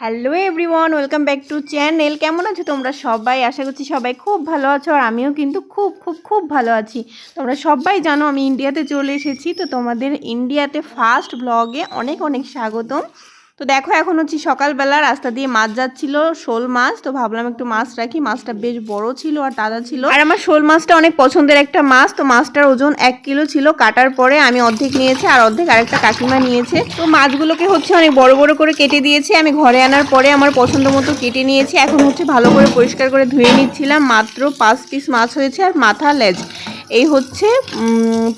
Hello everyone welcome back to channel কেমন আছো তোমরা সবাই? আশা করছি সবাই খুব ভালো আছো আর আমিও কিন্তু খুব খুব খুব ভালো আছি। তোমরা সবাই জানো আমি ইন্ডিয়াতে চলে এসেছি, তো তোমাদের ইন্ডিয়াতে ফার্স্ট ব্লগে অনেক অনেক স্বাগতম। তো দেখো, এখন হচ্ছে সকালবেলা রাস্তা দিয়ে মাছ যাচ্ছিল, শোল মাছ। তো ভাবলাম একটু মাছ রাখি। মাছটা বেশ বড় ছিল আর তাজা ছিল। আর আমার শোল মাছটা অনেক পছন্দের একটা মাছ। তো মাছটার ওজন এক কিলো ছিল। কাটার পরে আমি অর্ধেক নিয়েছি আর অর্ধেক আরেকটা কাকিমা নিয়েছে। তো মাছগুলোকে হচ্ছে অনেক বড় বড় করে কেটে দিয়েছি। আমি ঘরে আনার পরে আমার পছন্দ মতো কেটে নিয়েছি। এখন হচ্ছে ভালো করে পরিষ্কার করে ধুয়ে নিচ্ছিলাম। মাত্র পাঁচ পিস মাছ হয়েছে আর মাথা লেজ। এই হচ্ছে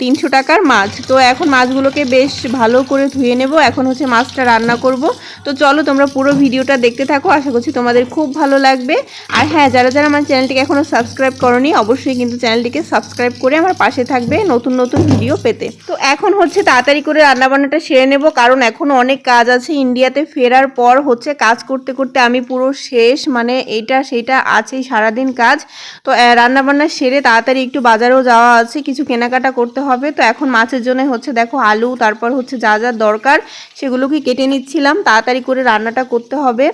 তিনশো টাকার মাছ। তো এখন মাছগুলোকে বেশ ভালো করে ধুয়ে নেব। এখন হচ্ছে মাছটা রান্না করব। তো চলো তোমরা পুরো ভিডিওটা দেখতে থাকো। আশা করছি তোমাদের খুব ভালো লাগবে। আর হ্যাঁ যারা যারা আমার চ্যানেলটিকে এখনও সাবস্ক্রাইব করনি, অবশ্যই কিন্তু চ্যানেলটিকে সাবস্ক্রাইব করে আমার পাশে থাকবে নতুন নতুন ভিডিও পেতে। তো এখন হচ্ছে তাড়াতাড়ি করে রান্নাবান্নাটা সেরে নেব। কারণ এখনও অনেক কাজ আছে ইন্ডিয়াতে। ফেরার পর হচ্ছে কাজ করতে করতে আমি পুরো শেষ। মানে এইটা, সেইটা আছেই সারাদিন কাজ। তো রান্নাবান্না সেরে তাড়াতাড়ি একটু বাজারেও যাওয়া আছে, কিছু কেনাকাটা করতে হবে। তো এখন মাছের জন্য হচ্ছে দেখো আলু, তারপর হচ্ছে যা যা দরকার সেগুলোকে কেটে নিচ্ছিলাম। তাড়াতাড়ি করে রান্নাটা করতে হবে।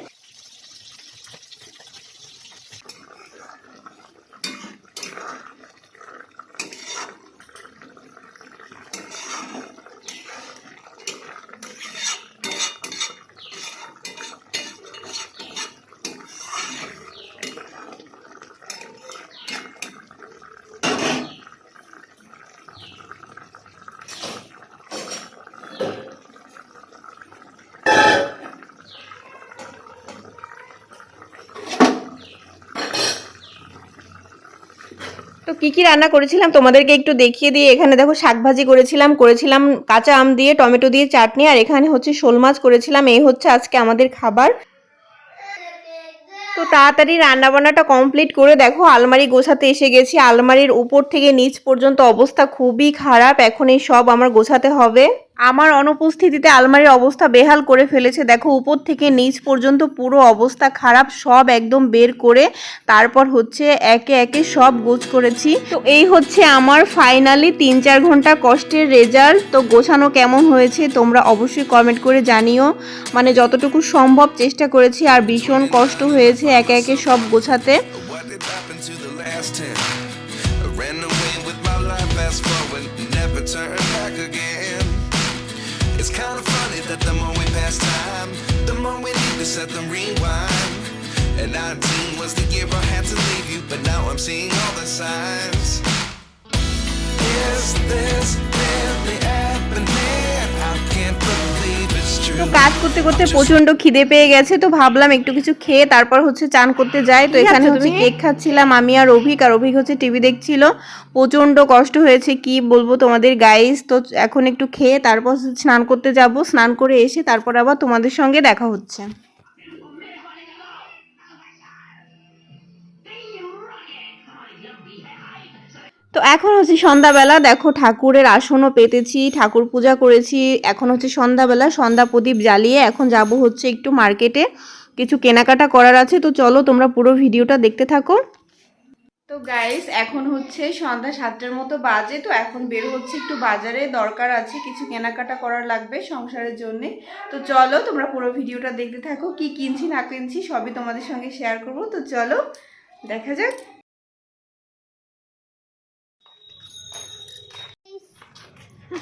কি কি রান্না করেছিলাম তোমাদেরকে একটু দেখিয়ে দিয়ে, এখানে দেখো শাক ভাজি করেছিলাম করেছিলাম কাঁচা আম দিয়ে, টমেটো দিয়ে চাটনি, আর এখানে হচ্ছে শোল মাছ করেছিলাম। এই হচ্ছে আজকে আমাদের খাবার। তো তাড়াতাড়ি রান্নাবান্নাটা কমপ্লিট করে দেখো, আলমারি গোছাতে এসে গেছি। আলমারির উপর থেকে নিচ পর্যন্ত অবস্থা খুবই খারাপ, এখন এই সব আমার গোছাতে হবে। আমার অনুপস্থিতিতে আলমারির অবস্থা বেহাল করে ফেলেছে। দেখো, উপর থেকে নিচ পর্যন্ত পুরো অবস্থা খারাপ, সব একদম বের করে তারপর হচ্ছে একে একে সব গোছ করেছি। তো এই হচ্ছে আমার ফাইনালি তিন চার ঘণ্টা কষ্টের রেজাল্ট। তো গোছানো কেমন হয়েছে তোমরা অবশ্যই কমেন্ট করে জানিও। মানে যতটুকু সম্ভব চেষ্টা করেছি, আর ভীষণ কষ্ট হয়েছে একে একে সব গোছাতে। Turn. It's kind of funny that the more we pass time, the more we need to set them rewind. And 19 was the year I had to leave you, but now I'm seeing all the signs. Is this true. কাজ করতে করতে প্রচণ্ড খিদে পেয়ে গেছে তো ভাবলাম একটু কিছু খেয়ে তারপর হচ্ছে চান করতে যাই। তো এখানে হচ্ছে কেক খাচ্ছিলাম আমি আর অভিক আর অভিক হচ্ছে টিভি দেখছিল। প্রচণ্ড কষ্ট হয়েছে কি বলব তোমাদের গাইস তো এখন একটু খেয়ে তারপর স্নান করতে যাব। স্নান করে এসে তারপর আবার তোমাদের সঙ্গে দেখা হচ্ছে। তো এখন হচ্ছে সন্ধ্যাবেলা, দেখো ঠাকুরের আসনও পেতেছি, ঠাকুর পূজা করেছি, এখন হচ্ছে সন্ধ্যাবেলা, সন্ধ্যা প্রদীপ জ্বালিয়ে এখন যাব হচ্ছে একটু মার্কেটে, কিছু কেনাকাটা করার আছে, তো চলো তোমরা পুরো ভিডিওটা দেখতে থাকো। তো গাইস এখন হচ্ছে সন্ধ্যা সাতটার মতো বাজে, তো এখন বের হচ্ছে একটু বাজারে, দরকার আছে কিছু কেনাকাটা করার লাগবে সংসারের জন্য। তো চলো তোমরা পুরো ভিডিওটা দেখতে থাকো, কি কিনছি না কিনছি সবই তোমাদের সঙ্গে শেয়ার করব, তো চলো দেখা যাক। তো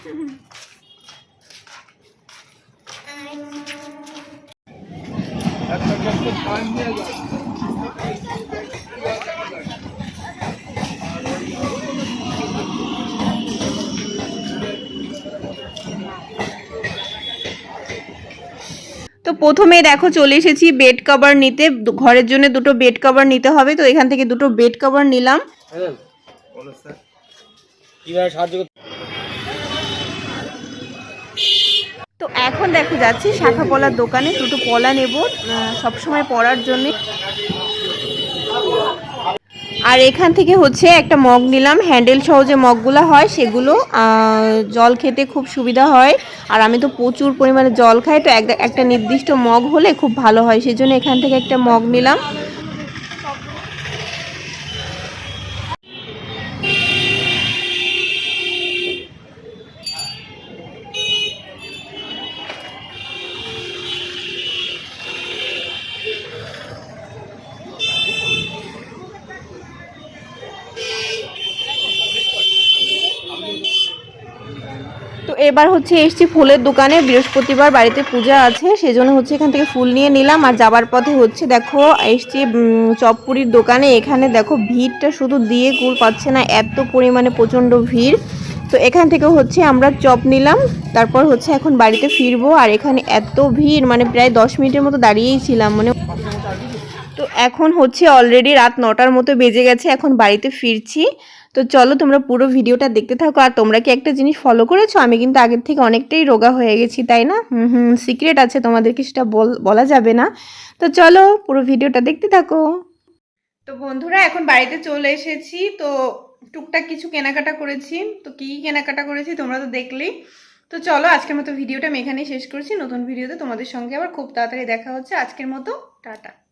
প্রথমে দেখো চলে এসেছি বেড কভার নিতে। ঘরের জন্য দুটো বেড কভার নিতে হবে। তো এখান থেকে দুটো বেড কভার নিলাম। কীভাবে সাহায্য তো এখন দেখো যাচ্ছি, শাখা পলার দোকানে। দুটো পলা নেব সব সময় পরার জন্য। আর এখান থেকে হচ্ছে একটা মগ নিলাম। হ্যান্ডেল সহ যে মগগুলো হয়, সেগুলো জল খেতে খুব সুবিধা হয়। আর আমি তো প্রচুর পরিমাণে জল খাই, তো এক- একটা নির্দিষ্ট মগ হলে খুব ভালো হয়। সেই জন্য এখান থেকে একটা মগ নিলাম। এবার হচ্ছে এসছি ফুলের দোকানে, বৃহস্পতিবার বাড়িতে পূজা আছে, সেজন্য হচ্ছে এখান থেকে ফুল নিয়ে নিলাম। আর যাবার পথে হচ্ছে, দেখো, এসছি চপপুরির দোকানে। এখানে দেখো ভিড়টা শুধু দিয়ে কুল পাচ্ছে না, এত পরিমাণে প্রচণ্ড ভিড়। তো এখান থেকে হচ্ছে আমরা চপ নিলাম, তারপর হচ্ছে এখন বাড়িতে ফিরবো। আর এখানে এত ভিড় মানে প্রায় দশ মিনিটের মতো দাঁড়িয়েই ছিলাম মানে তো এখন হচ্ছে অলরেডি রাত নটার মতো বেজে গেছে, এখন বাড়িতে ফিরছি। তো চলো তোমরা পুরো ভিডিওটা দেখতে থাকো। আর তোমরা কি একটা জিনিস ফলো করেছ? আমি কিন্তু আগের থেকে অনেকটাই রোগা হয়ে গেছি, তাই না? হুম হুম সিক্রেট আছে, তোমাদেরকে সেটা বল- যাবে না। তো চলো পুরো ভিডিওটা দেখতে থাকো। তো বন্ধুরা, এখন বাড়িতে চলে এসেছি। তো টুকটাক কিছু কেনাকাটা করেছি। তো কী কী কেনাকাটা করেছি তোমরা তো দেখলেই। তো চলো, আজকের মতো ভিডিওটা আমি এখানেই শেষ করছি। নতুন ভিডিওতে তোমাদের সঙ্গে আবার খুব তাড়াতাড়ি দেখা হচ্ছে। আজকের মতো, টাটা।